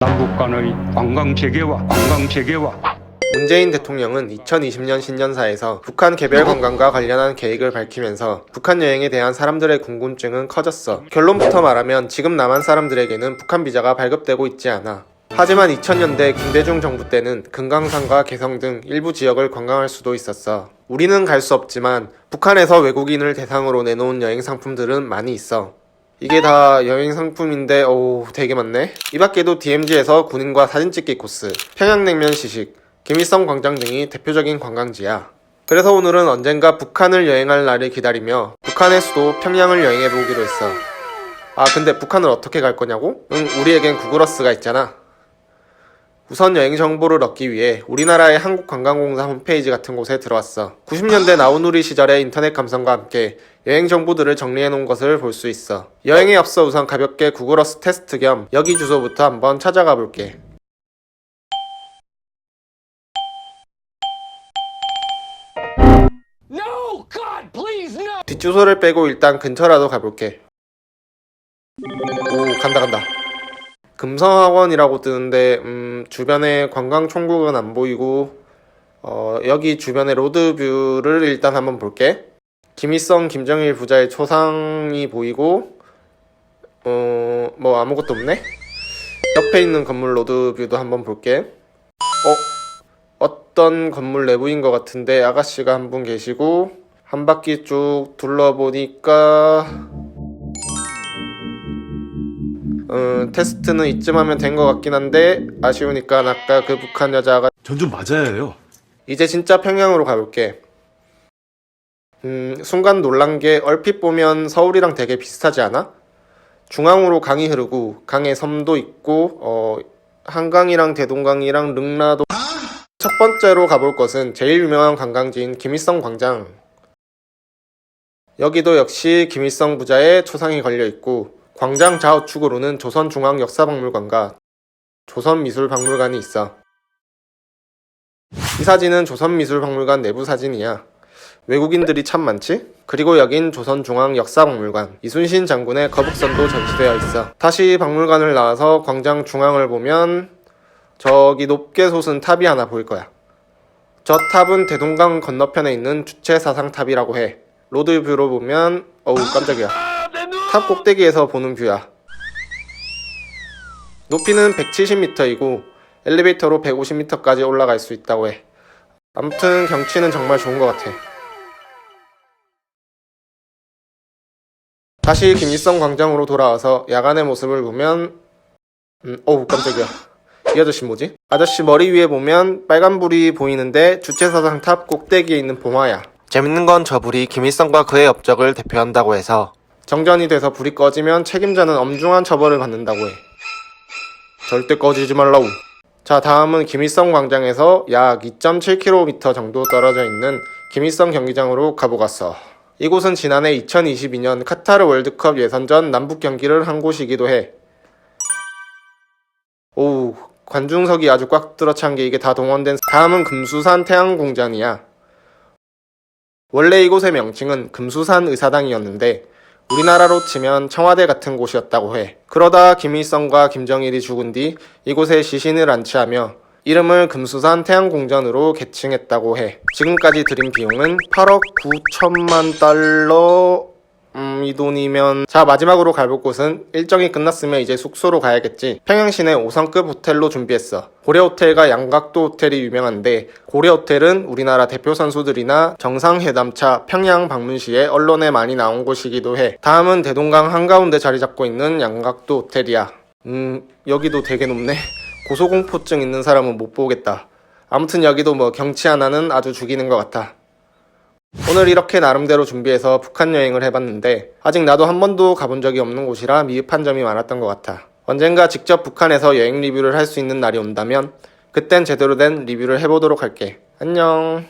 남북 간의 관광 재개와 관광 재개와 문재인 대통령은 2020년 신년사에서 북한 개별 관광과 관련한 계획을 밝히면서 북한 여행에 대한 사람들의 궁금증은 커졌어. 결론부터 말하면 지금 남한 사람들에게는 북한 비자가 발급되고 있지 않아. 하지만 2000년대 김대중 정부 때는 금강산과 개성 등 일부 지역을 관광할 수도 있었어. 우리는 갈 수 없지만 북한에서 외국인을 대상으로 내놓은 여행 상품들은 많이 있어. 이게 다 여행 상품인데 오 되게 많네. 이 밖에도 DMZ에서 군인과 사진 찍기 코스, 평양냉면 시식, 김일성 광장 등이 대표적인 관광지야. 그래서 오늘은 언젠가 북한을 여행할 날을 기다리며 북한의 수도 평양을 여행해 보기로 했어. 아 근데 북한을 어떻게 갈 거냐고? 응 우리에겐 구글어스가 있잖아. 우선 여행 정보를 얻기 위해 우리나라의 한국관광공사 홈페이지 같은 곳에 들어왔어. 90년대 나우누리 시절의 인터넷 감성과 함께 여행 정보들을 정리해 놓은 것을 볼 수 있어. 여행에 앞서 우선 가볍게 구글어스 테스트 겸 여기 주소부터 한번 찾아가 볼게. No! God, please, no! 뒷주소를 빼고 일단 근처라도 가볼게. 오, 간다, 간다. 금성학원이라고 뜨는데, 음, 주변에 관광 총국은 안 보이고, 어, 여기 주변의 로드뷰를 일단 한번 볼게. 김일성, 김정일 부자의 초상이 보이고, 어, 뭐 아무것도 없네? 옆에 있는 건물 로드뷰도 한번 볼게. 어? 어떤 건물 내부인 것 같은데 아가씨가 한 분 계시고 한 바퀴 쭉 둘러보니까 어, 테스트는 이쯤 하면 된 것 같긴 한데 아쉬우니까 아까 그 북한 여자가 전 좀 맞아야 해요. 이제 진짜 평양으로 가볼게. 음, 순간 놀란 게 얼핏 보면 서울이랑 되게 비슷하지 않아? 중앙으로 강이 흐르고 강에 섬도 있고 어, 한강이랑 대동강이랑 릉라도 첫 번째로 가볼 곳은 제일 유명한 관광지인 김일성 광장. 여기도 역시 김일성 부자의 초상이 걸려 있고 광장 좌우측으로는 조선중앙역사박물관과 조선미술박물관이 있어. 이 사진은 조선미술박물관 내부 사진이야. 외국인들이 참 많지? 그리고 여긴 조선중앙역사박물관. 이순신 장군의 거북선도 전시되어 있어. 다시 박물관을 나와서 광장 중앙을 보면 저기 높게 솟은 탑이 하나 보일 거야. 저 탑은 대동강 건너편에 있는 주체사상탑이라고 해. 로드뷰로 보면 어우 깜짝이야. 탑 꼭대기에서 보는 뷰야. 높이는 170m이고 엘리베이터로 150m까지 올라갈 수 있다고 해. 아무튼 경치는 정말 좋은 것 같아. 다시 김일성 광장으로 돌아와서 야간의 모습을 보면 음, 어우 깜짝이야. 이 아저씨 뭐지? 아저씨 머리 위에 보면 빨간 불이 보이는데 주체사상 탑 꼭대기에 있는 봉화야. 재밌는 건 저 불이 김일성과 그의 업적을 대표한다고 해서 정전이 돼서 불이 꺼지면 책임자는 엄중한 처벌을 받는다고 해. 절대 꺼지지 말라우. 자, 다음은 김일성 광장에서 약 2.7km 정도 떨어져 있는 김일성 경기장으로 가보겠어. 이곳은 지난해 2022년 카타르 월드컵 예선전 남북 경기를 한 곳이기도 해. 오우, 관중석이 아주 꽉 들어찬 게 이게 다 동원된 다음은 금수산 태양공전이야. 원래 이곳의 명칭은 금수산 의사당이었는데 우리나라로 치면 청와대 같은 곳이었다고 해. 그러다 김일성과 김정일이 죽은 뒤 이곳에 시신을 안치하며 이름을 금수산 태양공전으로 개칭했다고 해. 지금까지 들인 비용은 8억 9천만 달러. 음, 이 돈이면. 자, 마지막으로 가볼 곳은 일정이 끝났으면 이제 숙소로 가야겠지. 평양시내 5성급 호텔로 준비했어. 고려호텔과 양각도 호텔이 유명한데, 고려호텔은 우리나라 대표 선수들이나 정상회담차 평양 방문 시에 언론에 많이 나온 곳이기도 해. 다음은 대동강 한가운데 자리 잡고 있는 양각도 호텔이야. 음, 여기도 되게 높네. 고소공포증 있는 사람은 못 보겠다. 아무튼 여기도 뭐 경치 하나는 아주 죽이는 것 같아. 오늘 이렇게 나름대로 준비해서 북한 여행을 해봤는데 아직 나도 한 번도 가본 적이 없는 곳이라 미흡한 점이 많았던 것 같아. 언젠가 직접 북한에서 여행 리뷰를 할 수 있는 날이 온다면 그땐 제대로 된 리뷰를 해보도록 할게. 안녕.